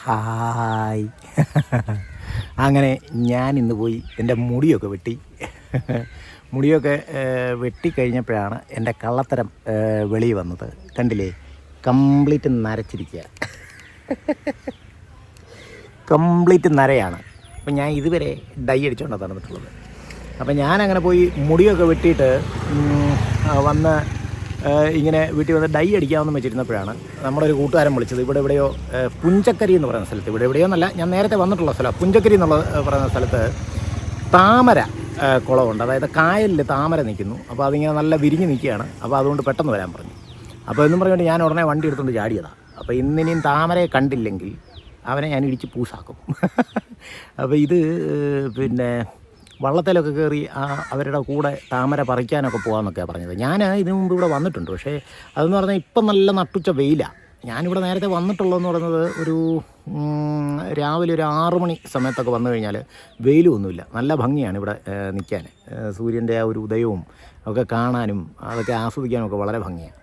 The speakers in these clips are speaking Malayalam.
ഹായ്. അങ്ങനെ ഞാൻ ഇന്ന് പോയി എന്റെ മുടിയൊക്കെ വെട്ടി. മുടിയൊക്കെ വെട്ടിക്കഴിഞ്ഞപ്പോഴാണ് എന്റെ കള്ളത്തരം വെളി വന്നത്. കണ്ടില്ലേ? കംപ്ലീറ്റ് നരച്ചിരിക്കുക. കംപ്ലീറ്റ് നരയാണ്. അപ്പം ഞാൻ ഇതുവരെ ഡൈ അടിച്ചുകൊണ്ടാണ് നടന്നിട്ടുള്ളത് അപ്പം ഞാനങ്ങനെ പോയി മുടിയൊക്കെ വെട്ടിയിട്ട് വന്ന് ഇങ്ങനെ വീട്ടിൽ വന്ന് ഡൈ അടിക്കാമെന്ന് വെച്ചിരുന്നപ്പോഴാണ് നമ്മുടെ ഒരു കൂട്ടുകാരൻ വിളിച്ചത്. ഇവിടെ എവിടെയോ പുഞ്ചക്കരി എന്ന് പറയുന്ന സ്ഥലത്ത്. ഇവിടെ എവിടെയോ എന്നല്ല ഞാൻ നേരത്തെ വന്നിട്ടുള്ള സ്ഥലമാണ് പുഞ്ചക്കരി എന്നുള്ള പറയുന്ന സ്ഥലത്ത് താമര കുളമുണ്ട്. അതായത് കായലിൽ താമര നിൽക്കുന്നു. അപ്പോൾ അതിങ്ങനെ നല്ല വിരിഞ്ഞ് നിൽക്കുകയാണ്. അപ്പോൾ അതുകൊണ്ട് പെട്ടെന്ന് വരാൻ പറഞ്ഞു. അപ്പോൾ എന്നും പറഞ്ഞുകൊണ്ട് ഞാൻ ഉടനെ വണ്ടി എടുത്തുകൊണ്ട് ചാടിയതാണ് അപ്പോൾ ഇന്നിനിയും താമരയെ കണ്ടില്ലെങ്കിൽ അവനെ ഞാൻ ഇടിച്ച് പൂസാക്കും അപ്പോൾ ഇത് പിന്നെ വള്ളത്തിലൊക്കെ കയറി ആ അവരുടെ കൂടെ താമര പറിക്കാനൊക്കെ പോകാമെന്നൊക്കെയാണ് പറഞ്ഞത്. ഞാൻ ഇതിനു മുമ്പ് ഇവിടെ വന്നിട്ടുണ്ട്. പക്ഷേ അതെന്ന് പറഞ്ഞാൽ ഇപ്പം നല്ല നട്ടുച്ച വെയിലാണ് ഞാനിവിടെ നേരത്തെ വന്നിട്ടുള്ളതെന്ന് പറയുന്നത് ഒരു രാവിലെ ഒരു ആറ് മണി സമയത്തൊക്കെ വന്നു കഴിഞ്ഞാൽ വെയിലൊന്നുമില്ല. നല്ല ഭംഗിയാണ് ഇവിടെ നിൽക്കാൻ സൂര്യന്റെ ആ ഒരു ഉദയവും ഒക്കെ കാണാനും അതൊക്കെ ആസ്വദിക്കാനും ഒക്കെ വളരെ ഭംഗിയാണ്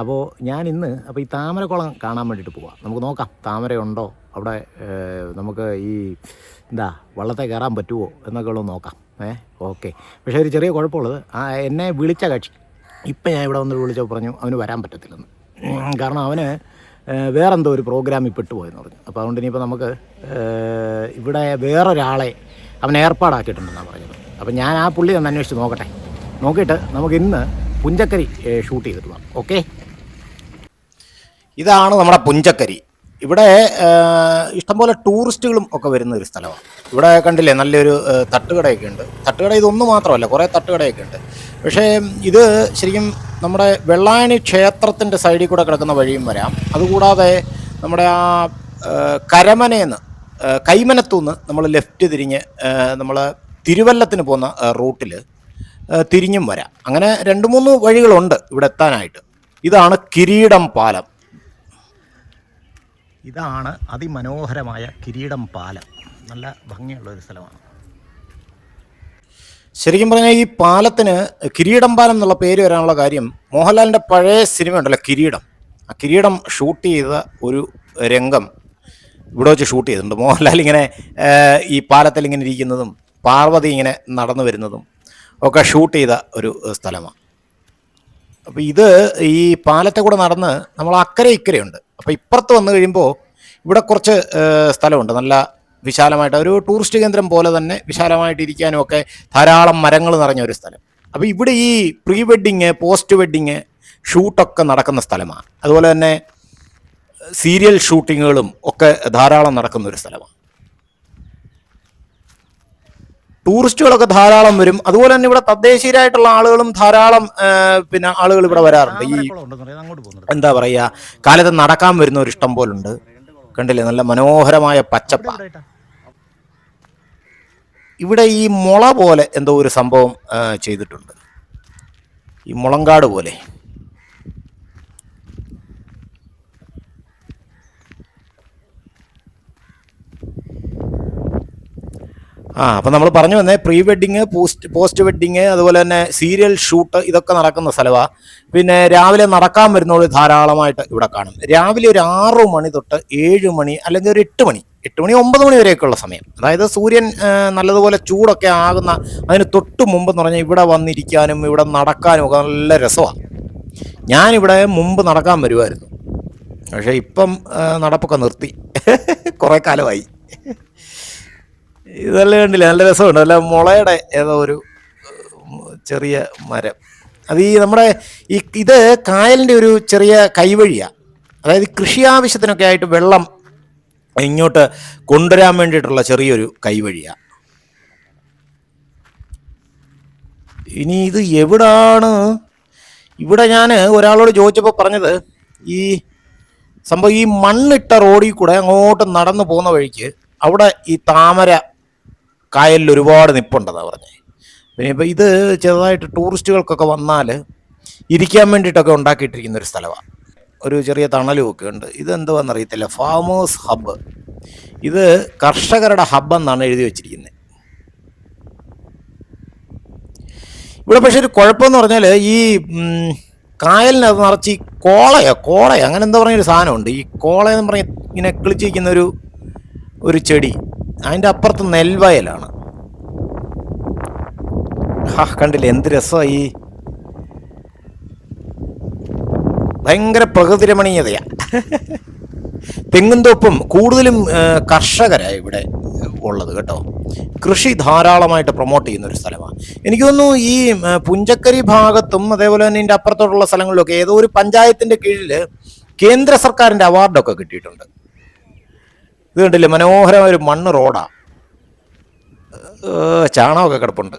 അപ്പോൾ ഞാൻ ഇന്ന് അപ്പോൾ ഈ താമരക്കുളം കാണാൻ വേണ്ടിയിട്ട് പോവാം. നമുക്ക് നോക്കാം. താമരയുണ്ടോ? അവിടെ നമുക്ക് ഈ എന്താ വള്ളത്തെ കയറാൻ പറ്റുമോ എന്നൊക്കെ ഉള്ളത് നോക്കാം. ഏ ഓക്കെ. പക്ഷേ ഒരു ചെറിയ കുഴപ്പമുള്ളത്. ആ എന്നെ വിളിച്ച കക്ഷി. ഇപ്പം ഞാൻ ഇവിടെ വന്നിട്ട് വിളിച്ചപ്പോൾ പറഞ്ഞു അവന് വരാൻ പറ്റത്തില്ലെന്ന്. കാരണം അവന് വേറെന്തോ ഒരു പ്രോഗ്രാമിൽ പെട്ടുപോയെന്ന് പറഞ്ഞു. അപ്പോൾ അതുകൊണ്ട് ഇനിയിപ്പോൾ നമുക്ക് ഇവിടെ വേറൊരാളെ അവൻ ഏർപ്പാടാക്കിയിട്ടുണ്ടെന്നാണ് പറഞ്ഞത്. അപ്പോൾ ഞാൻ ആ പുള്ളി ഒന്ന് അന്വേഷിച്ച് നോക്കട്ടെ. നോക്കിയിട്ട് നമുക്ക് ഇന്ന് പുഞ്ചക്കരി ഷൂട്ട് ചെയ്തിട്ട് പോകാം ഓക്കെ? ഇതാണ് നമ്മുടെ പുഞ്ചക്കരി. ഇവിടെ ഇഷ്ടംപോലെ ടൂറിസ്റ്റുകളും ഒക്കെ വരുന്ന ഒരു സ്ഥലമാണ്. ഇവിടെ കണ്ടില്ലേ നല്ലൊരു തട്ടുകടയൊക്കെ ഉണ്ട്. തട്ടുകട ഇതൊന്നും മാത്രമല്ല കുറേ തട്ടുകടയൊക്കെ ഉണ്ട്. പക്ഷേ ഇത് ശരിക്കും നമ്മുടെ വെള്ളായണി ക്ഷേത്രത്തിന്റെ സൈഡിൽ കൂടെ കിടക്കുന്ന വഴിയും വരാം. അതുകൂടാതെ നമ്മുടെ ആ കരമനേന്ന് കൈമനത്തുനിന്ന് നമ്മൾ ലെഫ്റ്റ് തിരിഞ്ഞ് നമ്മൾ തിരുവല്ലത്തിന് പോകുന്ന റൂട്ടിൽ തിരിഞ്ഞും വരാം. അങ്ങനെ രണ്ട് മൂന്ന് വഴികളുണ്ട് ഇവിടെ എത്താനായിട്ട്. ഇതാണ് കിരീടം പാലം. ഇതാണ് അതിമനോഹരമായ കിരീടം പാലം. നല്ല ഭംഗിയുള്ള ഒരു സ്ഥലമാണ്. ശരിക്കും പറഞ്ഞാൽ ഈ പാലത്തിന് കിരീടം പാലം എന്നുള്ള പേര് വരാനുള്ള കാര്യം മോഹൻലാലിന്റെ പഴയ സിനിമ ഉണ്ടല്ലോ കിരീടം. ആ കിരീടം ഷൂട്ട് ചെയ്ത ഒരു രംഗം ഇവിടെ വെച്ച് ഷൂട്ട് ചെയ്തിട്ടുണ്ട്. മോഹൻലാൽ ഇങ്ങനെ ഈ പാലത്തിൽ ഇങ്ങനെ ഇരിക്കുന്നതും പാർവതി ഇങ്ങനെ നടന്നു വരുന്നതും ഒക്കെ ഷൂട്ട് ചെയ്ത ഒരു സ്ഥലമാണ്. അപ്പോൾ ഇത് ഈ പാലത്തെ കൂടെ നടന്ന് നമ്മൾ അക്കരെ ഇക്കരയുണ്ട്. അപ്പോൾ ഇപ്പുറത്ത് വന്നു കഴിയുമ്പോൾ ഇവിടെ കുറച്ച് സ്ഥലമുണ്ട്. നല്ല വിശാലമായിട്ട് ഒരു ടൂറിസ്റ്റ് കേന്ദ്രം പോലെ തന്നെ വിശാലമായിട്ട് ഇരിക്കാനും ഒക്കെ ധാരാളം മരങ്ങൾ നിറഞ്ഞ ഒരു സ്ഥലം. അപ്പോൾ ഇവിടെ ഈ പ്രീ വെഡിങ് പോസ്റ്റ് വെഡിങ് ഷൂട്ടൊക്കെ നടക്കുന്ന സ്ഥലമാണ്. അതുപോലെ തന്നെ സീരിയൽ ഷൂട്ടിങ്ങുകളും ഒക്കെ ധാരാളം നടക്കുന്ന ഒരു സ്ഥലമാണ്. ടൂറിസ്റ്റുകളൊക്കെ ധാരാളം വരും. അതുപോലെ തന്നെ ഇവിടെ തദ്ദേശീയരായിട്ടുള്ള ആളുകളും ധാരാളം പിന്നെ ആളുകൾ ഇവിടെ വരാറുണ്ട്. ഈ എന്താ പറയുക കാലത്ത് നടക്കാൻ വരുന്ന ഒരു ഇഷ്ടം പോലുണ്ട്. കണ്ടില്ലേ? നല്ല മനോഹരമായ പച്ചപ്പ. ഇവിടെ ഈ മുള പോലെ എന്തോ ഒരു സംഭവം ചെയ്തിട്ടുണ്ട്. ഈ മുളങ്കാട് പോലെ. ആ അപ്പം നമ്മൾ പറഞ്ഞു വന്നേ pre wedding post post wedding അതുപോലെ തന്നെ സീരിയൽ ഷൂട്ട് ഇതൊക്കെ നടക്കുന്ന സ്ഥലമാണ് പിന്നെ രാവിലെ നടക്കാൻ വരുന്നവർ ധാരാളമായിട്ട് ഇവിടെ കാണും. രാവിലെ ഒരു ആറു മണി തൊട്ട് ഏഴ് മണി അല്ലെങ്കിൽ ഒരു എട്ട് മണി എട്ട് മണി ഒമ്പത് മണി വരെയൊക്കെയുള്ള സമയം. അതായത് സൂര്യൻ നല്ലതുപോലെ ചൂടൊക്കെ ആകുന്ന അതിന് തൊട്ട് മുമ്പ് എന്ന് പറഞ്ഞാൽ ഇവിടെ വന്നിരിക്കാനും ഇവിടെ നടക്കാനും ഒക്കെ നല്ല രസമാണ് ഞാനിവിടെ മുമ്പ് നടക്കാൻ വരുമായിരുന്നു പക്ഷേ ഇപ്പം നടപ്പൊക്കെ നിർത്തി. കുറേ കാലമായി. ഇതെല്ലാം കണ്ടില്ല? നല്ല രസമുണ്ട്. നല്ല മുളയുടെ ഏതോ ഒരു ചെറിയ മരം. അത് ഈ നമ്മുടെ ഈ ഇത് കായലിന്റെ ഒരു ചെറിയ കൈവഴിയാണ് അതായത് കൃഷി ആവശ്യത്തിനൊക്കെ ആയിട്ട് വെള്ളം ഇങ്ങോട്ട് കൊണ്ടുവരാൻ വേണ്ടിയിട്ടുള്ള ചെറിയൊരു കൈവഴിയാണ് ഇനി ഇത് എവിടാണ്? ഇവിടെ ഞാൻ ഒരാളോട് ചോദിച്ചപ്പോൾ പറഞ്ഞത് ഈ സംഭവം ഈ മണ്ണിട്ട റോഡിൽ കൂടെ അങ്ങോട്ട് നടന്നു പോകുന്ന വഴിക്ക് അവിടെ ഈ താമര കായലിൽ ഒരുപാട് നിപ്പുണ്ടെന്നാണ് പറഞ്ഞത് പിന്നെ ഇപ്പോൾ ഇത് ചെറുതായിട്ട് ടൂറിസ്റ്റുകൾക്കൊക്കെ വന്നാൽ ഇരിക്കാൻ വേണ്ടിയിട്ടൊക്കെ ഉണ്ടാക്കിയിട്ടിരിക്കുന്ന ഒരു സ്ഥലമാണ് ഒരു ചെറിയ തണലും ഒക്കെ ഉണ്ട്. ഇതെന്തുവാണെന്നറിയത്തില്ല ഫാമേഴ്സ് ഹബ്ബ് ഇത് കർഷകരുടെ ഹബ്ബ് എന്നാണ് എഴുതി വെച്ചിരിക്കുന്നത് ഇവിടെ പക്ഷേ ഒരു കുഴപ്പമെന്ന് പറഞ്ഞാൽ ഈ കായലിനകത്ത് നിറച്ച് ഈ കോളയോ കോളയോ അങ്ങനെ എന്താ പറയുന്ന ഒരു സാധനമുണ്ട്. ഈ കോളയെന്ന് പറഞ്ഞ ഇങ്ങനെ കിളിച്ചിരിക്കുന്ന ഒരു ഒരു ചെടി. അതിന്റെ അപ്പുറത്ത് നെൽവയലാണ്. ഹാ കണ്ടില്ലേ എന്ത് രസമായി? ഭയങ്കര പ്രകൃതി രമണീയതയാ തെങ്ങുംതോപ്പും കൂടുതലും കർഷകരാണ് ഇവിടെ ഉള്ളത് കേട്ടോ. കൃഷി ധാരാളമായിട്ട് പ്രൊമോട്ട് ചെയ്യുന്ന ഒരു സ്ഥലമാണ്. എനിക്ക് തോന്നുന്നു ഈ പുഞ്ചക്കരി ഭാഗത്തും അതേപോലെ തന്നെ ഇതിന്റെ അപ്പുറത്തോട്ടുള്ള സ്ഥലങ്ങളിലൊക്കെ ഏതോ ഒരു പഞ്ചായത്തിന്റെ കീഴിൽ കേന്ദ്ര സർക്കാരിന്റെ അവാർഡൊക്കെ കിട്ടിയിട്ടുണ്ട്. ഇത് കണ്ടില്ലേ? മനോഹരമായ ഒരു മണ്ണ് റോഡാ. ചാണകമൊക്കെ കിടപ്പുണ്ട്.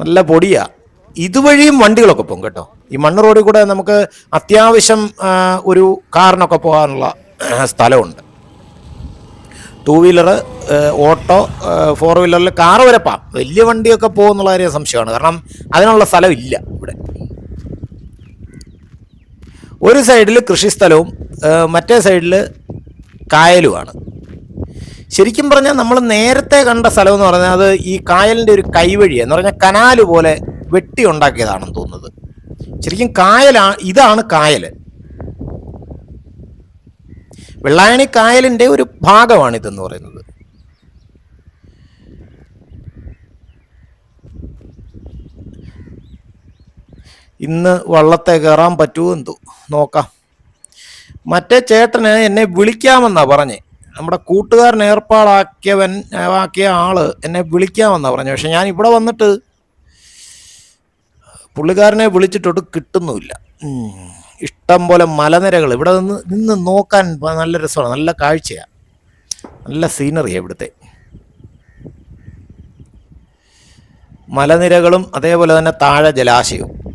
നല്ല പൊടിയാ. ഇതുവഴിയും വണ്ടികളൊക്കെ പോകും കേട്ടോ. ഈ മണ്ണ് റോഡിൽ കൂടെ നമുക്ക് അത്യാവശ്യം ഒരു കാറിനൊക്കെ പോകാനുള്ള സ്ഥലമുണ്ട്. ടൂ വീലർ ഓട്ടോ ഫോർ വീലറിൽ കാറ് വരെ പോകാം. വലിയ വണ്ടിയൊക്കെ പോകുന്നുള്ള കാര്യം സംശയമാണ്. കാരണം അതിനുള്ള സ്ഥലം ഇല്ല ഇവിടെ. ഒരു സൈഡിൽ കൃഷിസ്ഥലവും മറ്റേ സൈഡിൽ കായലുമാണ്. ശരിക്കും പറഞ്ഞാൽ നമ്മൾ നേരത്തെ കണ്ട സ്ഥലം എന്ന് പറഞ്ഞാൽ അത് ഈ കായലിന്റെ ഒരു കൈവഴി എന്ന് പറഞ്ഞാൽ കനാല് പോലെ വെട്ടി ഉണ്ടാക്കിയതാണെന്ന് തോന്നുന്നത്. ശരിക്കും കായലാ ഇതാണ് കായൽ വെള്ളായണി കായലിന്റെ ഒരു ഭാഗമാണിതെന്ന് പറയുന്നത്. ഇന്ന് വള്ളത്തെ കയറാൻ പറ്റുമോ എന്തോ? നോക്കാം. മറ്റേ ചേട്ടന് എന്നെ വിളിക്കാമെന്നാ പറഞ്ഞേ. നമ്മുടെ കൂട്ടുകാരൻ ഏർപ്പാടാക്കിയവൻ ആക്കിയ ആൾ എന്നെ വിളിക്കാമെന്നാ പറഞ്ഞു. പക്ഷെ ഞാൻ ഇവിടെ വന്നിട്ട് പുള്ളിക്കാരനെ വിളിച്ചിട്ടൊട്ട് കിട്ടുന്നുമില്ല. ഇഷ്ടം പോലെ മലനിരകൾ. ഇവിടെ നിന്ന് നിന്ന് നോക്കാൻ നല്ല രസമാണ്. നല്ല കാഴ്ചയാണ് നല്ല സീനറിയാണ് ഇവിടുത്തെ. മലനിരകളും അതേപോലെ തന്നെ താഴെ ജലാശയവും.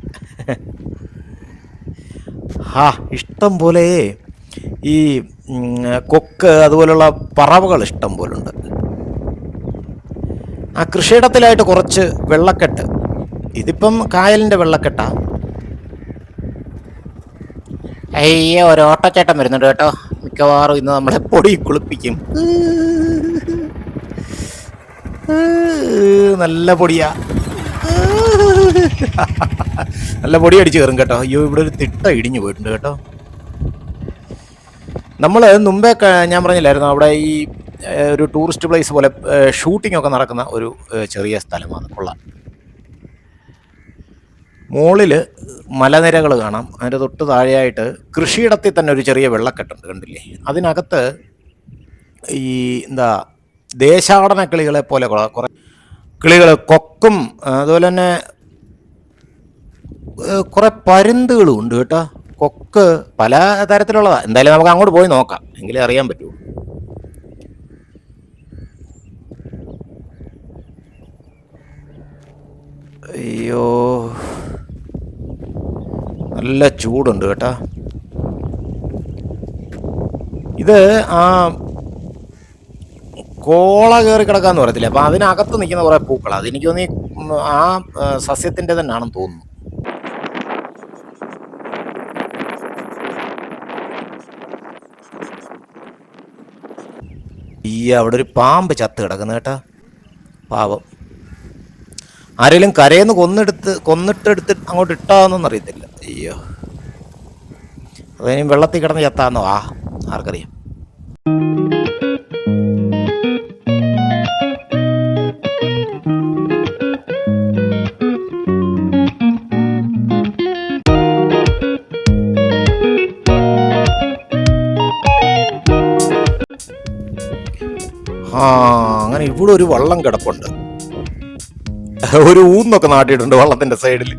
ഹാ ഇഷ്ടം പോലെ ഈ കൊക്ക് അതുപോലുള്ള പറവകൾ ഇഷ്ടം പോലുണ്ട്. ആ കൃഷിയിടത്തിലായിട്ട് കുറച്ച് വെള്ളക്കെട്ട്. ഇതിപ്പം കായലിന്റെ വെള്ളക്കെട്ടാ. അയ്യോ ഒരു ഓട്ടച്ചേട്ടൻ വരുന്നുണ്ട് കേട്ടോ. മിക്കവാറും ഇന്ന് നമ്മളെ പൊടി കുളിപ്പിക്കും. നല്ല പൊടിയാ. നല്ല പൊടി അടിച്ച് കയറും കേട്ടോ. അയ്യോ ഇവിടെ ഒരു തിട്ട ഇടിഞ്ഞു പോയിട്ടുണ്ട് കേട്ടോ. നമ്മൾ മുമ്പേ ഞാൻ പറഞ്ഞില്ലായിരുന്നു അവിടെ ഈ ഒരു ടൂറിസ്റ്റ് പ്ലേസ് പോലെ ഷൂട്ടിംഗ് ഒക്കെ നടക്കുന്ന ഒരു ചെറിയ സ്ഥലമാണ്. കൊള്ളാം. മുകളിൽ മലനിരകൾ കാണാം. അതിന്റെ തൊട്ട് താഴെയായിട്ട് കൃഷിയിടത്തിൽ തന്നെ ഒരു ചെറിയ വെള്ളക്കെട്ടുണ്ട് കണ്ടില്ലേ? അതിനകത്ത് ഈ എന്താ ദേശാടന കിളികളെ പോലെ കുറേ കിളികൾ കൊക്കും അതുപോലെ തന്നെ കുറെ പരുന്തുകളും ഉണ്ട് കേട്ടോ. കൊക്ക് പല തരത്തിലുള്ളതാ. എന്തായാലും നമുക്ക് അങ്ങോട്ട് പോയി നോക്കാം. എങ്കിലേ അറിയാൻ പറ്റൂ. അയ്യോ. നല്ല ചൂടുണ്ട് കേട്ടാ. ഇത് ആ കോള കയറി കിടക്കാന്ന് പറയത്തില്ല? അപ്പൊ അതിനകത്ത് നിൽക്കുന്ന കുറെ പൂക്കൾ അതെനിക്ക് തോന്നി ആ, സസ്യത്തിന്റെ തന്നെയാണെന്ന് തോന്നുന്നു. ഈ അവിടെ ഒരു പാമ്പ് ചത്ത് കിടക്കുന്ന കേട്ടാ. പാവം. ആരെങ്കിലും കരയെന്ന് കൊന്നെടുത്ത് കൊന്നിട്ടെടുത്ത് അങ്ങോട്ട് ഇട്ടാന്നൊന്നും അറിയത്തില്ല. അയ്യോ. അതിനും വെള്ളത്തിൽ കിടന്ന് ചത്താന്നോ? ആ ആർക്കറിയാം. ആ അങ്ങനെ ഇവിടെ ഒരു വള്ളം കിടപ്പുണ്ട്. ഒരു ഊന്നൊക്കെ നാട്ടിയിട്ടുണ്ട് വള്ളത്തിന്റെ സൈഡിൽ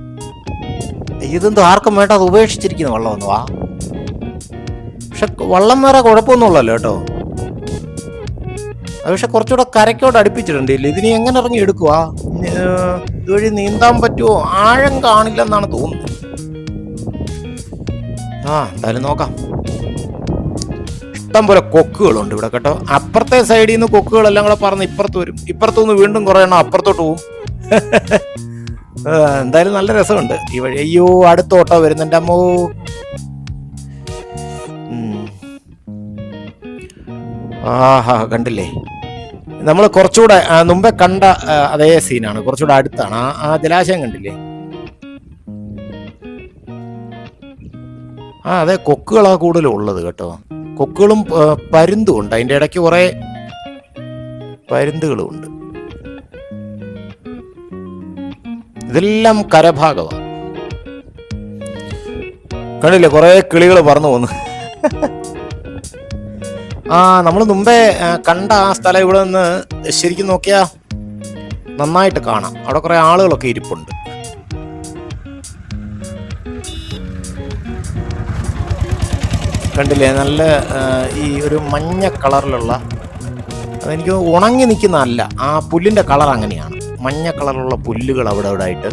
ഇതെന്തോ ആർക്കും വേണ്ട അത് ഉപേക്ഷിച്ചിരിക്കുന്ന വള്ളം ആ പക്ഷെ വള്ളം വേറെ കുഴപ്പമൊന്നുമില്ലല്ലോ കേട്ടോ. അത് പക്ഷെ കുറച്ചുകൂടെ കരയ്ക്കോട് അടുപ്പിച്ചിട്ടുണ്ട്. ഇതിനി എങ്ങനെ ഇറങ്ങി എടുക്കുക ഇതുവഴി നീന്താൻ പറ്റുമോ? ആഴം കാണില്ലെന്നാണ് തോന്നുന്നത്. ആ എന്തായാലും നോക്കാം. ഇഷ്ടം പോലെ കൊക്കുകളുണ്ട് ഇവിടെ കേട്ടോ. അപ്പുറത്തെ സൈഡിൽ നിന്ന് കൊക്കുകളെല്ലാം കൂടെ പറന്ന് ഇപ്പുറത്ത് വരും. ഇപ്പുറത്തു നിന്ന് വീണ്ടും കുറേ എണ്ണം അപ്പുറത്തോട്ട് പോവും. എന്തായാലും നല്ല രസമുണ്ട്. ഈ വഴി അയ്യോ അടുത്ത ഓട്ടോ വരുന്നുണ്ട് അമ്മോ. ആഹാ കണ്ടില്ലേ? നമ്മൾ കുറച്ചുകൂടെ മുമ്പേ കണ്ട അതേ സീനാണ്. കുറച്ചുകൂടെ അടുത്താണ്. ആ ആ ജലാശയം കണ്ടില്ലേ? ആ അതെ കൊക്കുകളാ കൂടുതലും ഉള്ളത് കേട്ടോ. കൊക്കുകളും പരുന്തും ഉണ്ട്. അതിന്റെ ഇടയ്ക്ക് കുറേ പരുന്തുകളും ഉണ്ട്. ഇതെല്ലാം കരഭാഗമാണ് കണ്ടില്ലേ? കുറേ കിളികൾ പറന്നു പോന്നു. ആ നമ്മൾ മുമ്പേ കണ്ട ആ സ്ഥലം ഇവിടെ നിന്ന് ശരിക്കും നോക്കിയാ നന്നായിട്ട് കാണാം. അവിടെ കുറെ ആളുകളൊക്കെ ഇരിപ്പുണ്ട്. കണ്ടില്ലേ? നല്ല ഈ ഒരു മഞ്ഞ കളറിലുള്ള അതെനിക്ക് ഉണങ്ങി നിൽക്കുന്നതല്ല ആ പുല്ലിന്റെ കളർ അങ്ങനെയാണ്. മഞ്ഞ കളറിലുള്ള പുല്ലുകൾ അവിടെ അവിടെ ആയിട്ട്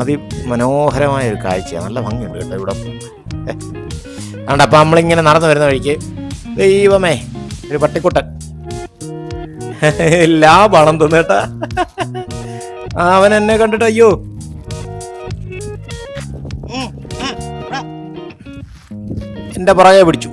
അതിമനോഹരമായ ഒരു കാഴ്ചയാണ്. നല്ല ഭംഗിയുണ്ട് കേട്ടോ ഇവിടെ. അതുകൊണ്ട് അപ്പം നമ്മളിങ്ങനെ നടന്നു വരുന്ന വഴിക്ക് ദൈവമേ ഒരു പട്ടിക്കുട്ടൻ. ലാഭാണെന്ന് തോന്നേട്ടാ അവൻ എന്നെ കണ്ടിട്ട് അയ്യോ എന്റെ പുറകെ പിടിച്ചു.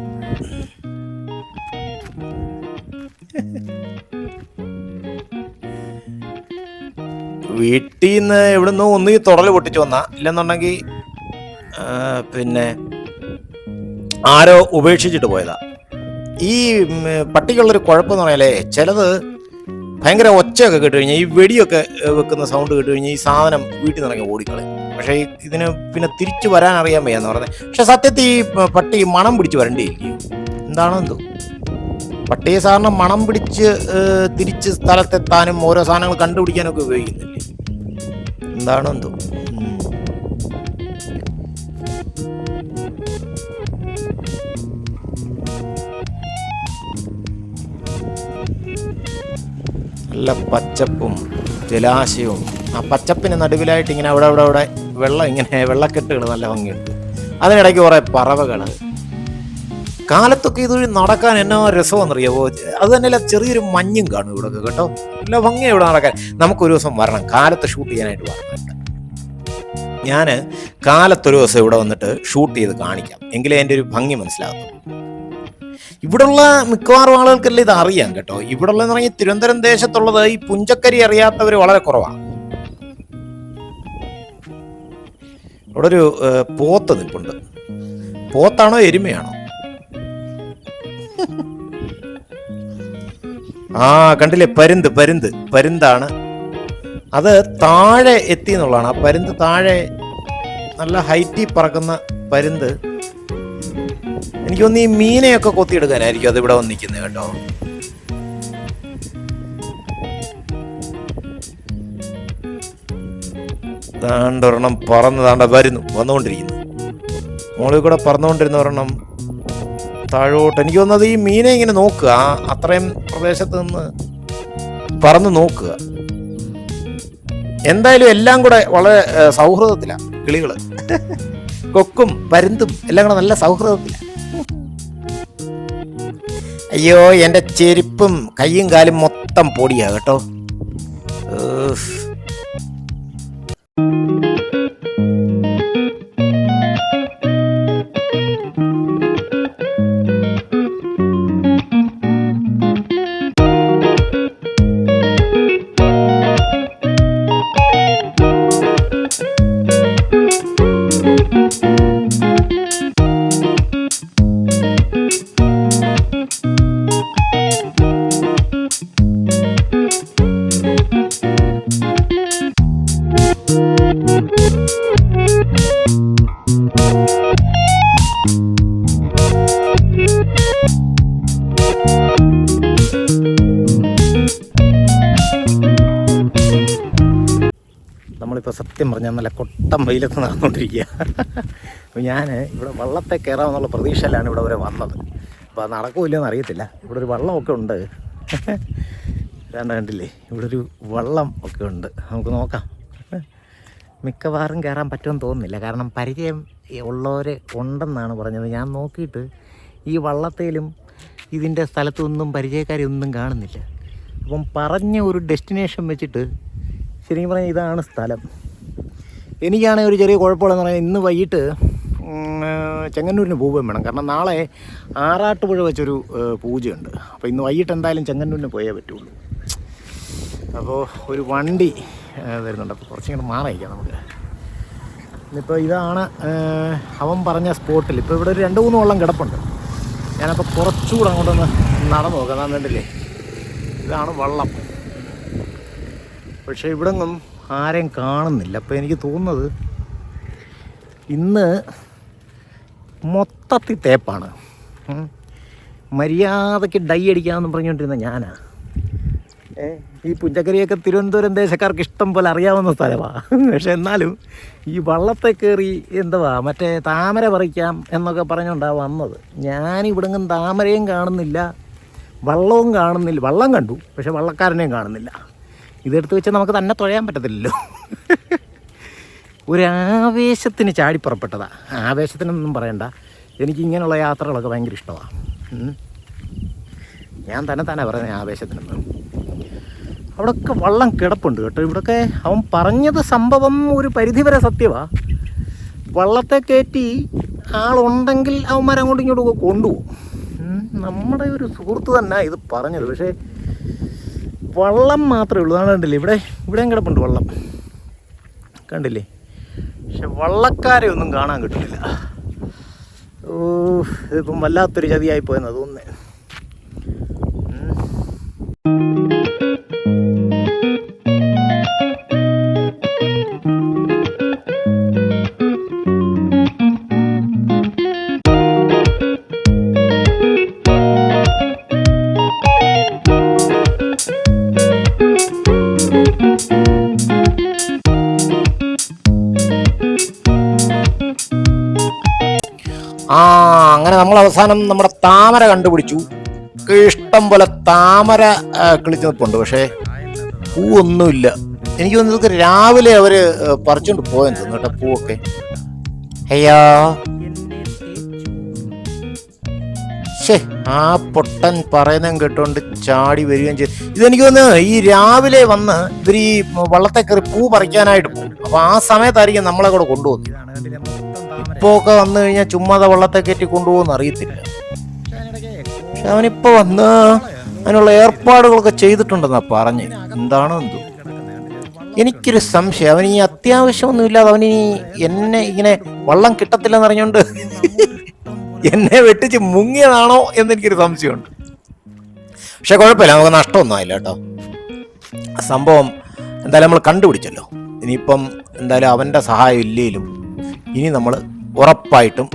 വീട്ടിൽ നിന്ന് എവിടുന്ന് ഒന്ന് ഈ തുടൽ പൊട്ടിച്ചു വന്ന. ഇല്ലെന്നുണ്ടെങ്കിൽ പിന്നെ ആരോ ഉപേക്ഷിച്ചിട്ട് പോയതാ. ഈ പട്ടിക്കുള്ളൊരു കുഴപ്പമെന്ന് പറഞ്ഞാലേ ചിലത് ഭയങ്കര ഒച്ചയൊക്കെ കേട്ട് കഴിഞ്ഞാൽ ഈ വെടിയൊക്കെ വെക്കുന്ന സൗണ്ട് കേട്ട് കഴിഞ്ഞാൽ ഈ സാധനം വീട്ടിൽ നിന്നിറങ്ങി ഓടിക്കളയും. പക്ഷേ ഇതിന് പിന്നെ തിരിച്ചു വരാൻ അറിയാൻ വയ്യാന്ന് പറഞ്ഞത് പക്ഷെ സത്യത്തിൽ ഈ പട്ടി മണം പിടിച്ച് വരണ്ടേ? എന്താണോ എന്തോ? പട്ടിയെ സാധാരണ മണം പിടിച്ച് തിരിച്ച് സ്ഥലത്തെത്താനും ഓരോ സാധനങ്ങൾ കണ്ടുപിടിക്കാനൊക്കെ ഉപയോഗിക്കുന്നില്ലേ? എന്താണോ നല്ല പച്ചപ്പും ജലാശയവും. ആ പച്ചപ്പിന് നടുവിലായിട്ട് ഇങ്ങനെ അവിടെ അവിടെ അവിടെ വെള്ളം ഇങ്ങനെ വെള്ളക്കെട്ടുകൾ നല്ല ഭംഗിയുണ്ട്. അതിനിടയ്ക്ക് കുറേ പറവകൾ കാലത്തൊക്കെ ഇതുവഴി നടക്കാൻ എന്നാ രസമെന്നറിയാവോ അത് തന്നെയല്ല ചെറിയൊരു മഞ്ഞും കാണും ഇവിടെ കേട്ടോ. നല്ല ഭംഗിയാണ് ഇവിടെ നടക്കാൻ. നമുക്കൊരു ദിവസം വരണം. കാലത്ത് ഷൂട്ട് ചെയ്യാനായിട്ട് വരണം ഞാൻ കാലത്തൊരു ദിവസം ഇവിടെ വന്നിട്ട് ഷൂട്ട് ചെയ്ത് കാണിക്കാം. എങ്കിലേ എന്റെ ഒരു ഭംഗി മനസ്സിലാകും ഇവിടുള്ള മിക്കവാറും ആളുകൾക്കെല്ലാം ഇത് അറിയാം കേട്ടോ. ഇവിടുള്ള എന്ന് പറഞ്ഞാൽ തിരുവനന്തപുരം ദേശത്തുള്ളത് ഈ പുഞ്ചക്കരി അറിയാത്തവർ വളരെ കുറവാണ് ഇവിടെ ഒരു പോത്ത് നിൽപ്പുണ്ട്. പോത്താണോ എരുമയാണോ? ആ കണ്ടില്ലേ? പരുന്ത് പരുന്ത്. പരുന്താണ്. അത് താഴെ എത്തി എന്നുള്ളതാണ്. ആ പരുന്ത് താഴെ നല്ല ഹൈറ്റിൽ പറക്കുന്ന പരുന്ത് എനിക്ക് ഈ മീനെയൊക്കെ കൊത്തിയെടുക്കാനായിരിക്കും അത് ഇവിടെ വന്നിരിക്കുന്നത് കേട്ടോ. താണ്ടൊരെണ്ണം പറന്ന് താണ്ട വരുന്നു വന്നുകൊണ്ടിരിക്കുന്നു. മുകളിൽ കൂടെ പറന്നുകൊണ്ടിരുന്ന ഒരെണ്ണം താഴോട്ട്. എനിക്ക് തോന്നുന്നത് ഈ മീനെ ഇങ്ങനെ നോക്കുക അത്രയും പ്രദേശത്ത് നിന്ന് പറന്ന് നോക്കുക. എന്തായാലും എല്ലാം കൂടെ വളരെ സൗഹൃദത്തിലാണ് കിളികൾ. കൊക്കും പരുന്തും എല്ലാം കൂടെ നല്ല സൗഹൃദത്തിലാണ് അയ്യോ എന്റെ ചെരുപ്പും കയ്യും കാലും മൊത്തം പൊടിയാ കേട്ടോ. സത്യം പറഞ്ഞാൽ നല്ല കൊട്ടം വെയിലത്ത് നടന്നുകൊണ്ടിരിക്കുക അപ്പോൾ ഞാൻ ഇവിടെ വള്ളത്തെ കയറാമെന്നുള്ള പ്രതീക്ഷയിലാണ് ഇവിടെ വരെ വന്നത്. അപ്പോൾ അത് നടക്കുമില്ലെന്ന് അറിയത്തില്ല. ഇവിടെ ഒരു വള്ളമൊക്കെ ഉണ്ട്. ഇതാണ്ട് കണ്ടില്ലേ? ഇവിടെ ഒരു വള്ളം ഒക്കെ ഉണ്ട്. നമുക്ക് നോക്കാം. മിക്കവാറും കയറാൻ പറ്റുമെന്ന് തോന്നുന്നില്ല. കാരണം പരിചയം ഉള്ളവർ ഉണ്ടെന്നാണ് പറഞ്ഞത്. ഞാൻ നോക്കിയിട്ട് ഈ വള്ളത്തേലും ഇതിന്റെ സ്ഥലത്തൊന്നും പരിചയക്കാരൊന്നും കാണുന്നില്ല. അപ്പം പറഞ്ഞ ഒരു ഡെസ്റ്റിനേഷൻ വെച്ചിട്ട് ശരിക്കും പറഞ്ഞാൽ ഇതാണ് സ്ഥലം. എനിക്കാണെങ്കിൽ ഒരു ചെറിയ കുഴപ്പമുള്ളതെന്ന് പറഞ്ഞാൽ ഇന്ന് വൈകിട്ട് ചെങ്ങന്നൂരിന് പോവുകയും വേണം. കാരണം നാളെ ആറാട്ടുപുഴ വെച്ചൊരു പൂജയുണ്ട്. അപ്പോൾ ഇന്ന് വൈകിട്ട് എന്തായാലും ചെങ്ങന്നൂരിന് പോയേ പറ്റുള്ളൂ. അപ്പോൾ ഒരു വണ്ടി വരുന്നുണ്ട്. അപ്പോൾ കുറച്ചിങ്ങോട്ട് മാറിയിരിക്കാം നമുക്ക്. ഇന്നിപ്പോൾ ഇതാണ് അവൻ പറഞ്ഞ സ്പോട്ടിൽ. ഇപ്പോൾ ഇവിടെ ഒരു രണ്ട് മൂന്ന് വെള്ളം കിടപ്പുണ്ട്. ഞാനപ്പോൾ കുറച്ചുകൂടെ അങ്ങോട്ടൊന്ന് നടന്നു നോക്കാം. കണ്ടില്ലേ? ഇതാണ് വള്ളം. പക്ഷേ ഇവിടെങ്ങും ആരെയും കാണുന്നില്ല. അപ്പോൾ എനിക്ക് തോന്നുന്നത് ഇന്ന് മൊത്തത്തിൽ തേപ്പാണ്. മര്യാദയ്ക്ക് ഡൈ അടിക്കാമെന്ന് പറഞ്ഞുകൊണ്ടിരുന്ന ഞാനാ. ഈ പുഞ്ചക്കരിയൊക്കെ തിരുവനന്തപുരം ദേശക്കാർക്ക് ഇഷ്ടം പോലെ അറിയാവുന്ന സ്ഥലമാണ് പക്ഷെ എന്നാലും ഈ വള്ളത്തെ കയറി എന്തുവാ മറ്റേ താമര പറിക്കാം എന്നൊക്കെ പറഞ്ഞുകൊണ്ടാണ് വന്നത്. ഞാൻ ഇവിടെങ്ങും താമരയും കാണുന്നില്ല വള്ളവും കാണുന്നില്ല. വള്ളം കണ്ടു പക്ഷെ വള്ളക്കാരനെയും കാണുന്നില്ല. ഇതെടുത്ത് വെച്ച് നമുക്ക് തന്നെ തുഴയാൻ പറ്റത്തില്ലല്ലോ. ഒരു ആവേശത്തിന് ചാടി പുറപ്പെട്ടതാ. ആവേശത്തിനൊന്നും പറയണ്ട. എനിക്ക് ഇങ്ങനെയുള്ള യാത്രകളൊക്കെ ഭയങ്കര ഇഷ്ടമാണ് ഞാൻ തന്നെ തന്നെ പറയുന്നത് ആവേശത്തിനൊന്നും. അവിടെയൊക്കെ വള്ളം കിടപ്പുണ്ട് കേട്ടോ. ഇവിടെയൊക്കെ അവൻ പറഞ്ഞത് സംഭവം ഒരു പരിധിവരെ സത്യമാണ് വള്ളത്തെ കയറ്റി ആളുണ്ടെങ്കിൽ അവന്മാരങ്ങോട്ടും ഇങ്ങോട്ടും കൊണ്ടുപോകും. നമ്മുടെ ഒരു സുഹൃത്ത് തന്നെ ഇത് പറഞ്ഞത്. പക്ഷേ വള്ളം മാത്രമേ ഉള്ളൂ. അതാണ് കണ്ടില്ലേ? ഇവിടെ ഇവിടെയും കിടപ്പുണ്ട് വള്ളം. കണ്ടില്ലേ? പക്ഷെ വള്ളക്കാരെ ഒന്നും കാണാൻ കിട്ടുന്നില്ല. ഓ ഇതിപ്പം വല്ലാത്തൊരു ചതിയായി പോയെന്ന് തോന്നുന്നേ. നമ്മൾ അവസാനം നമ്മുടെ താമര കണ്ടുപിടിച്ചു. ഇഷ്ടം പോലെ താമര കിളിച്ചു നിൽപ്പുണ്ട് പക്ഷേ പൂവൊന്നുമില്ല. എനിക്ക് തോന്നുന്നത് രാവിലെ അവർ പറിച്ചുകൊണ്ട് പോയെന്ന് തോന്നുന്നു കേട്ടോ പൂവൊക്കെ. അയ്യോ ശേ ആ പൊട്ടൻ പറയുന്നതും കേട്ടോണ്ട് ചാടി വരികയും ചെയ്തു. ഇതെനിക്ക് തോന്നുന്നു ഈ രാവിലെ വന്ന് ഇവർ ഈ വള്ളത്തെ കയറി പൂ പറിക്കാനായിട്ട് പോകും. അപ്പൊ ആ സമയത്തായിരിക്കും നമ്മളെ കൂടെ കൊണ്ടുപോകുന്നത്. ഇപ്പൊ ഒക്കെ വന്നു കഴിഞ്ഞാൽ ചുമ്മാതെ വള്ളത്തെ കയറ്റി കൊണ്ടുപോകുന്ന അറിയത്തില്ല. പക്ഷെ അവനിപ്പോ വന്ന് അതിനുള്ള ഏർപ്പാടുകളൊക്കെ ചെയ്തിട്ടുണ്ടെന്നാ പറഞ്ഞ്. എന്താണ് എന്തോ. എനിക്കൊരു സംശയം. അവൻ ഈ അത്യാവശ്യമൊന്നുമില്ലാതെ അവന് എന്നെ ഇങ്ങനെ വള്ളം കിട്ടത്തില്ലെന്ന് അറിഞ്ഞോണ്ട് എന്നെ വെട്ടിച്ച് മുങ്ങിയതാണോ എന്നെനിക്കൊരു സംശയമുണ്ട്. പക്ഷെ കുഴപ്പമില്ല നമുക്ക് നഷ്ടമൊന്നും ആയില്ല കേട്ടോ. സംഭവം എന്തായാലും നമ്മൾ കണ്ടുപിടിച്ചല്ലോ. ഇനിയിപ്പം എന്തായാലും അവന്റെ സഹായം ഇല്ലെങ്കിലും ഇനി നമ്മൾ ഉറപ്പായിട്ടും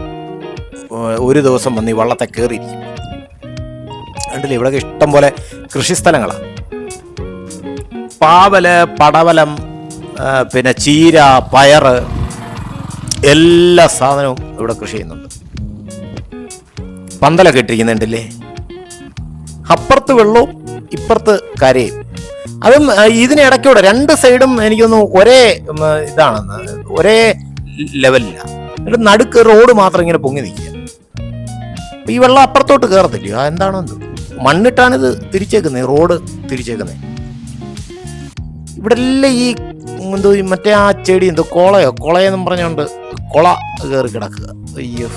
ഒരു ദിവസം വന്ന് ഈ വള്ളത്തെ കയറിയിരിക്കും. കണ്ടില്ല? ഇവിടെ ഇഷ്ടം പോലെ കൃഷിസ്ഥലങ്ങളാണ് പാവൽ പടവലം പിന്നെ ചീര പയറ് എല്ലാ സാധനവും ഇവിടെ കൃഷി ചെയ്യുന്നുണ്ട്. പന്തലൊക്കെ ഇട്ടിരിക്കുന്നുണ്ടല്ലേ? അപ്പുറത്ത് വെള്ളവും ഇപ്പുറത്ത് കരയും. അതും ഇതിനിടയ്ക്കൂടെ രണ്ട് സൈഡും എനിക്കൊന്ന് ഒരേ ഇതാണെന്ന്. ഒരേ ലെവലില്ല എന്നിട്ട് നടുക്ക് റോഡ് മാത്രം ഇങ്ങനെ പൊങ്ങി നിൽക്കുക. ഈ വെള്ളം അപ്പുറത്തോട്ട് കയറത്തില്ലയോ എന്താണോ എന്തോ. മണ്ണിട്ടാണിത് തിരിച്ചേക്കുന്നത് റോഡ് തിരിച്ചേക്കുന്നത് ഇവിടെ എല്ലാം ഈ എന്തോ മറ്റേ ആ ചെടി എന്തോ കൊളയോ? കൊളയെന്നും പറഞ്ഞുകൊണ്ട് കൊള കയറി കിടക്കുക. അയ്യോ.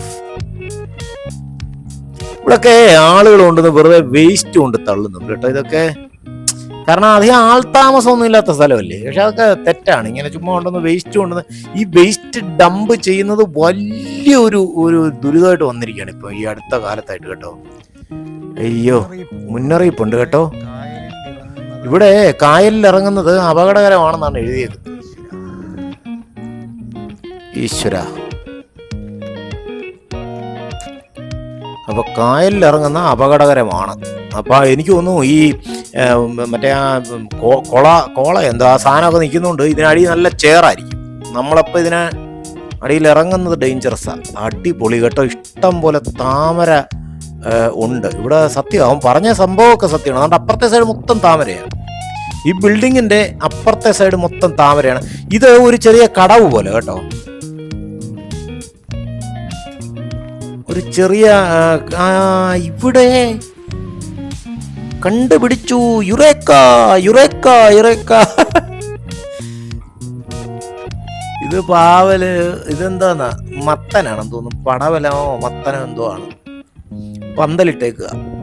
ഇവിടൊക്കെ ആളുകൾ കൊണ്ടുവന്ന് വെറുതെ വേസ്റ്റ് കൊണ്ട് തള്ളുന്നുണ്ട് കേട്ടോ ഇതൊക്കെ. കാരണം അധികം ആൾ താമസമൊന്നും ഇല്ലാത്ത സ്ഥലമല്ലേ? പക്ഷെ അതൊക്കെ തെറ്റാണ്. ഇങ്ങനെ ചുമ്മാ കൊണ്ടുവന്ന് വേസ്റ്റ് കൊണ്ടുവന്ന് ഈ വേസ്റ്റ് ഡംപ് ചെയ്യുന്നത് വലിയൊരു ഒരു ദുരിതമായിട്ട് വന്നിരിക്കുകയാണ് ഇപ്പൊ ഈ അടുത്ത കാലത്തായിട്ട് കേട്ടോ. അയ്യോ മുന്നറിയിപ്പുണ്ട് കേട്ടോ. ഇവിടെ കായലിൽ ഇറങ്ങുന്നത് അപകടകരമാണെന്നാണ് എഴുതിയത്. ഈശ്വര. അപ്പൊ കായലിലിറങ്ങുന്ന അപകടകരമാണ്. അപ്പോൾ എനിക്ക് തോന്നുന്നു ഈ മറ്റേ ആ കൊള കോള എന്താ സാധനമൊക്കെ നിൽക്കുന്നുണ്ട്. ഇതിനടി നല്ല ചേറായിരിക്കും നമ്മളപ്പോൾ ഇതിനെ അടിയിൽ ഇറങ്ങുന്നത് ഡേഞ്ചറസാണ് അടിപൊളി കേട്ടോ. ഇഷ്ടം പോലെ താമര ഉണ്ട്. ഇവിടെ സത്യം അവൻ പറഞ്ഞ സംഭവമൊക്കെ സത്യമാണ്. അതുകൊണ്ട് അപ്പുറത്തെ സൈഡ് മൊത്തം താമരയാണ്. ഈ ബിൽഡിങ്ങിന്റെ അപ്പുറത്തെ സൈഡ് മൊത്തം താമരയാണ്. ഇത് ഒരു ചെറിയ കടവ് പോലെ കേട്ടോ. ഒരു ചെറിയ ഇവിടെ കണ്ടുപിടിച്ചു. Eureka eureka eureka. ഇത് പാവൽ ഇതെന്താന്നാ? മത്തനാണെന്ന് തോന്നുന്നു. പടവലോ മത്തനോ എന്തോ ആണ്. പന്തലിട്ടേക്കുക.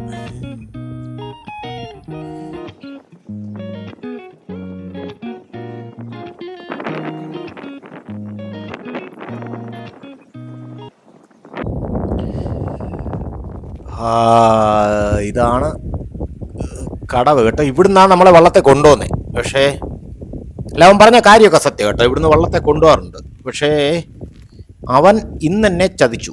ഇതാണ് കടവ് കേട്ടോ. ഇവിടുന്നാണ് നമ്മളെ വള്ളത്തെ കൊണ്ടുപോകുന്നത് പക്ഷേ അല്ല അവൻ പറഞ്ഞ കാര്യമൊക്കെ സത്യം കേട്ടോ. ഇവിടുന്ന് വള്ളത്തെ കൊണ്ടുപോകാറുണ്ട്. പക്ഷേ അവൻ ഇന്നെന്നെ ചതിച്ചു.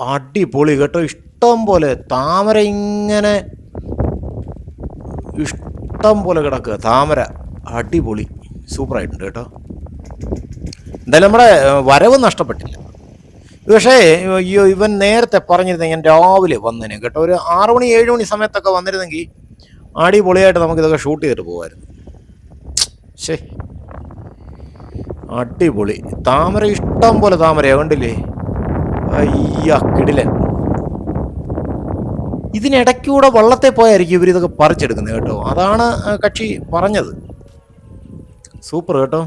അടിപൊളി കേട്ടോ. ഇഷ്ടം പോലെ താമര ഇങ്ങനെ ഇഷ്ടം പോലെ കിടക്കുക. താമര അടിപൊളി. സൂപ്പറായിട്ടുണ്ട് കേട്ടോ. എന്തായാലും നമ്മുടെ വരവ് നഷ്ടപ്പെട്ടില്ല. പക്ഷേ അയ്യോ ഇവൻ നേരത്തെ പറഞ്ഞിരുന്ന ഞാൻ രാവിലെ വന്നതിന് കേട്ടോ. ഒരു ആറു മണി ഏഴ് മണി സമയത്തൊക്കെ വന്നിരുന്നെങ്കിൽ നമുക്ക് ഇതൊക്കെ ഷൂട്ട് ചെയ്തിട്ട് പോകുമായിരുന്നു ശേ അടിപൊളി. താമര ഇഷ്ടം പോലെ താമരയാ കണ്ടില്ലേ? അയ്യ കിടിലൻ. ഇതിനിടയ്ക്കൂടെ വള്ളത്തെ പോയായിരിക്കും ഇവർ ഇതൊക്കെ പറിച്ചെടുക്കുന്നത് കേട്ടോ. അതാണ് കക്ഷി പറഞ്ഞത്. സൂപ്പർ കേട്ടോ.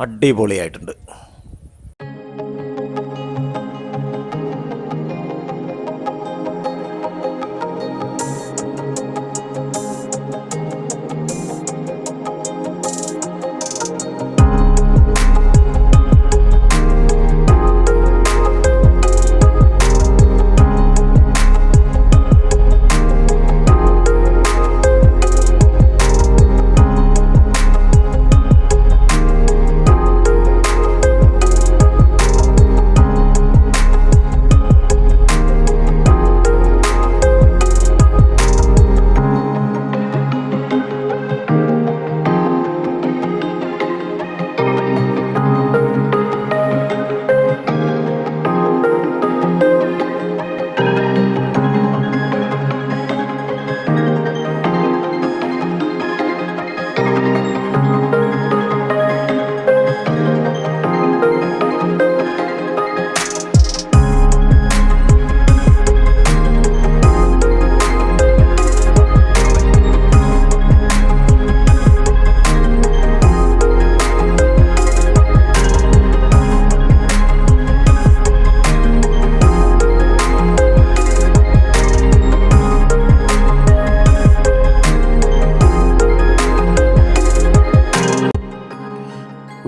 അടിപൊളിയായിട്ടുണ്ട്.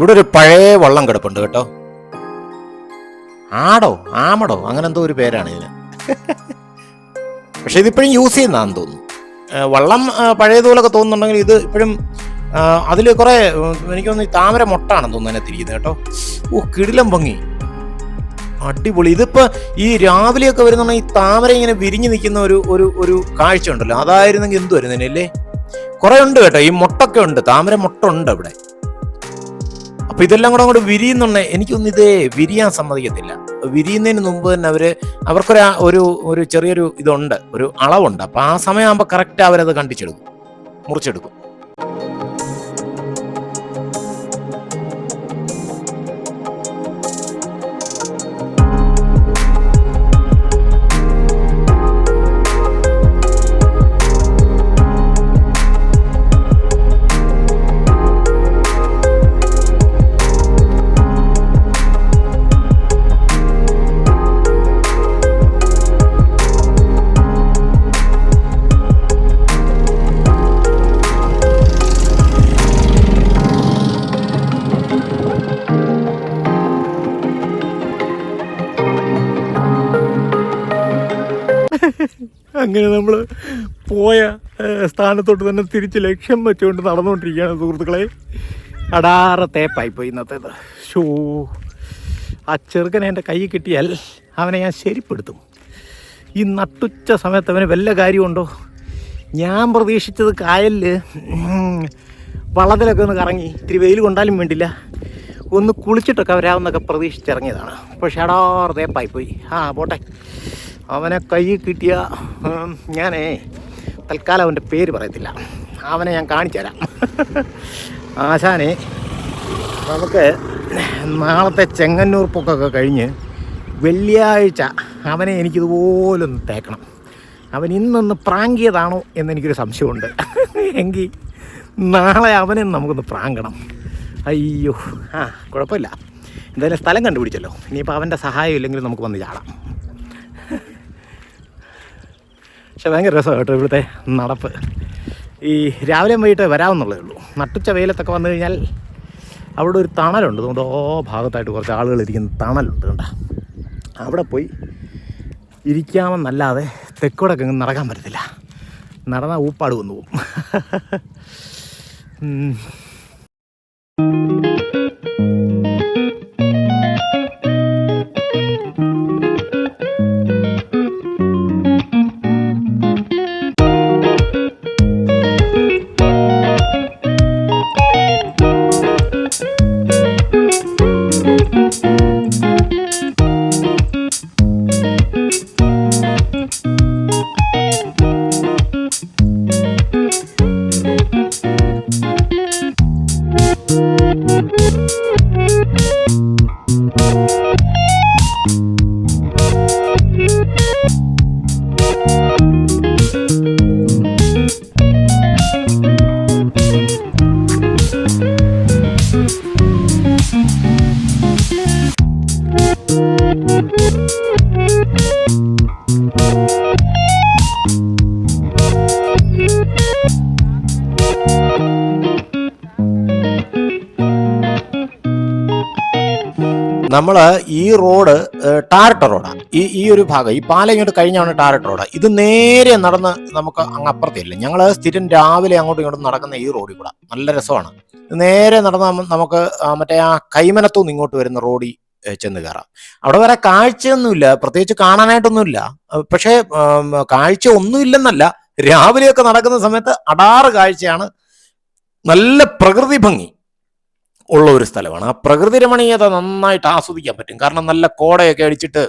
ഇവിടെ ഒരു പഴയ വള്ളം കിടപ്പുണ്ട് കേട്ടോ. ആടോ ആമടോ അങ്ങനെ എന്തോ ഒരു പേരാണ് ഇതിന്. പക്ഷെ ഇതിപ്പോഴും യൂസ് ചെയ്യുന്നതാണെന്ന് തോന്നുന്നു. വള്ളം പഴയതുപോലൊക്കെ തോന്നുന്നുണ്ടെങ്കിൽ ഇത് ഇപ്പോഴും അതിൽ കുറെ എനിക്ക് തോന്നുന്നു താമര മുട്ടാണെന്ന് തോന്നുന്നു അതിനെ തിരിക്കുന്നത് കേട്ടോ. ഓ കിടിലം ഭംഗി. അടിപൊളി. ഇതിപ്പോ ഈ രാവിലെയൊക്കെ വരുന്നുണ്ടെങ്കിൽ ഈ താമര ഇങ്ങനെ വിരിഞ്ഞു നിൽക്കുന്ന ഒരു ഒരു ഒരു കാഴ്ച ഉണ്ടല്ലോ. അതായിരുന്നെങ്കിൽ എന്തു വരുന്നതിനല്ലേ കുറെ ഉണ്ട് കേട്ടോ. ഈ മുട്ടൊക്കെ ഉണ്ട്. താമര മുട്ട ഉണ്ട് അവിടെ. അപ്പൊ ഇതെല്ലാം കൂടെ അങ്ങോട്ട് വിരിയുന്നുണ്ടേ? എനിക്കൊന്നും ഇതേ വിരിയാൻ സമ്മതിക്കത്തില്ല. വിരിയുന്നതിന് മുമ്പ് തന്നെ അവർ അവർക്കൊരു ഒരു ഒരു ചെറിയൊരു ഇതുണ്ട് ഒരു അളവുണ്ട്. അപ്പൊ ആ സമയമാകുമ്പോൾ കറക്റ്റ് അവരത് കണ്ടിച്ചെടുക്കും മുറിച്ചെടുക്കും. അങ്ങനെ നമ്മൾ പോയ സ്ഥാനത്തോട്ട് തന്നെ തിരിച്ച് ലക്ഷ്യം വെച്ചുകൊണ്ട് നടന്നുകൊണ്ടിരിക്കുകയാണ് സുഹൃത്തുക്കളെ. അടാറ തേപ്പായിപ്പോയി ഇന്നത്തേത്. ഷോ ആ ചെറുക്കനെ എന്റെ കൈ കിട്ടിയാൽ അവനെ ഞാൻ ശരിപ്പെടുത്തും. ഈ നട്ടുച്ച സമയത്ത് അവന് വല്ല കാര്യമുണ്ടോ? ഞാൻ പ്രതീക്ഷിച്ചത് കായലിൽ വള്ളത്തിലൊക്കെ ഒന്ന് കറങ്ങി ഇത്തിരി വെയിൽ കൊണ്ടാലും വേണ്ടില്ല. ഒന്ന് കുളിച്ചിട്ടൊക്കെ വരാമെന്നൊക്കെ പ്രതീക്ഷിച്ചിറങ്ങിയതാണ്. പക്ഷേ അടാർ തേപ്പായിപ്പോയി ആ പോട്ടെ. അവനെ കൈ കിട്ടിയ ഞാനേ തൽക്കാലം അവന്റെ പേര് പറയത്തില്ല. അവനെ ഞാൻ കാണിച്ചു തരാം. ആശാനെ നമുക്ക് നാളത്തെ ചെങ്ങന്നൂർ പൊക്കൊക്കെ കഴിഞ്ഞ് വെള്ളിയാഴ്ച അവനെ എനിക്കിതുപോലൊന്ന് തേക്കണം. അവൻ ഇന്നൊന്ന് പ്രാങ്കിയതാണോ എന്നെനിക്കൊരു സംശയമുണ്ട്. എങ്കിൽ നാളെ അവനെ നമുക്കൊന്ന് പ്രാങ്കണം. അയ്യോ ആ കുഴപ്പമില്ല. എന്തായാലും സ്ഥലം കണ്ടുപിടിച്ചല്ലോ. ഇനിയിപ്പോൾ അവന്റെ സഹായം ഇല്ലെങ്കിൽ നമുക്ക് വന്ന് ചാടാം. പക്ഷെ ഭയങ്കര രസമാണ് കേട്ടോ ഇവിടുത്തെ നടപ്പ്. ഈ രാവിലെ വൈകിട്ട് വരാമെന്നുള്ളതേ ഉള്ളൂ. നട്ടുച്ച വെയിലത്തൊക്കെ വന്നു കഴിഞ്ഞാൽ അവിടെ ഒരു തണലുണ്ട്. ഓ ഭാഗത്തായിട്ട് കുറച്ച് ആളുകൾ ഇരിക്കുന്ന തണലുണ്ട് കണ്ട. അവിടെ പോയി ഇരിക്കാമെന്നല്ലാതെ തെക്കോടൊക്കെ നടക്കാൻ പറ്റത്തില്ല. നടന്നാൽ ഊപ്പാട് വന്നു പോകും. നമ്മൾ ഈ റോഡ് ടാരട്ട റോഡാണ് ഈ ഈ ഒരു ഭാഗം ഈ പാലം ഇങ്ങോട്ട് കഴിഞ്ഞാണ് ടാരട്ട റോഡ്. ഇത് നേരെ നടന്ന് നമുക്ക് അങ്ങ് അപ്പുറത്തില്ല ഞങ്ങൾ സ്ഥിരം രാവിലെ അങ്ങോട്ടും ഇങ്ങോട്ടും നടക്കുന്ന ഈ റോഡിൽ കൂടെ. നല്ല രസമാണ്. നേരെ നടന്ന് നമുക്ക് മറ്റേ ആ കൈമനത്തുനിന്ന് ഇങ്ങോട്ട് വരുന്ന റോഡിൽ ചെന്ന് കയറാം. അവിടെ വരെ കാഴ്ചയൊന്നുമില്ല. പ്രത്യേകിച്ച് കാണാനായിട്ടൊന്നുമില്ല. പക്ഷേ കാഴ്ച ഒന്നുമില്ലെന്നല്ല രാവിലെയൊക്കെ നടക്കുന്ന സമയത്ത് അടാറ് കാഴ്ചയാണ്. നല്ല പ്രകൃതി ഭംഗി. ഉള്ള ഒരു സ്ഥലമാണ്. ആ പ്രകൃതി രമണീയത നന്നായിട്ട് ആസ്വദിക്കാൻ പറ്റും. കാരണം നല്ല കോടയൊക്കെ അടിച്ചിട്ട്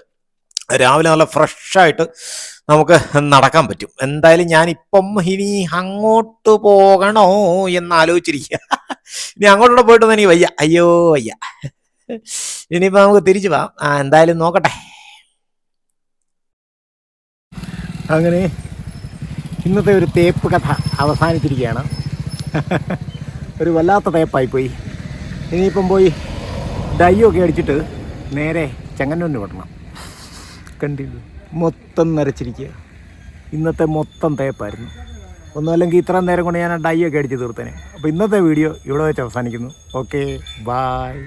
രാവിലെ നല്ല ഫ്രഷായിട്ട് നമുക്ക് നടക്കാൻ പറ്റും. എന്തായാലും ഞാനിപ്പം ഇനി അങ്ങോട്ട് പോകണോ എന്ന് ആലോചിച്ചിരിക്കുക ഇനി അങ്ങോട്ടൂടെ പോയിട്ടൊന്നും എനിക്ക് വയ്യ. അയ്യോ വയ്യ. ഇനിയിപ്പോൾ നമുക്ക് തിരിച്ചു പോവാം ആ എന്തായാലും നോക്കട്ടെ. അങ്ങനെ ഇന്നത്തെ ഒരു തേപ്പ് കഥ അവസാനിച്ചിരിക്കുകയാണ്. ഒരു വല്ലാത്ത തേപ്പായിപ്പോയി. ഇനിയിപ്പം പോയി ഡൈ ഒക്കെ അടിച്ചിട്ട് നേരെ ചെങ്ങന്നൂരിന് വിടണം കണ്ടില്ല മൊത്തം നരച്ചിരിക്കുക. ഇന്നത്തെ മൊത്തം തേപ്പായിരുന്നു. ഒന്നുമല്ലെങ്കിൽ ഇത്രയും നേരം കൊണ്ട് ഞാൻ ആ ഡൈ ഒക്കെ അടിച്ച് തീർത്തേനെ. അപ്പോൾ ഇന്നത്തെ വീഡിയോ ഇവിടെ വെച്ച് അവസാനിക്കുന്നു. Okay bye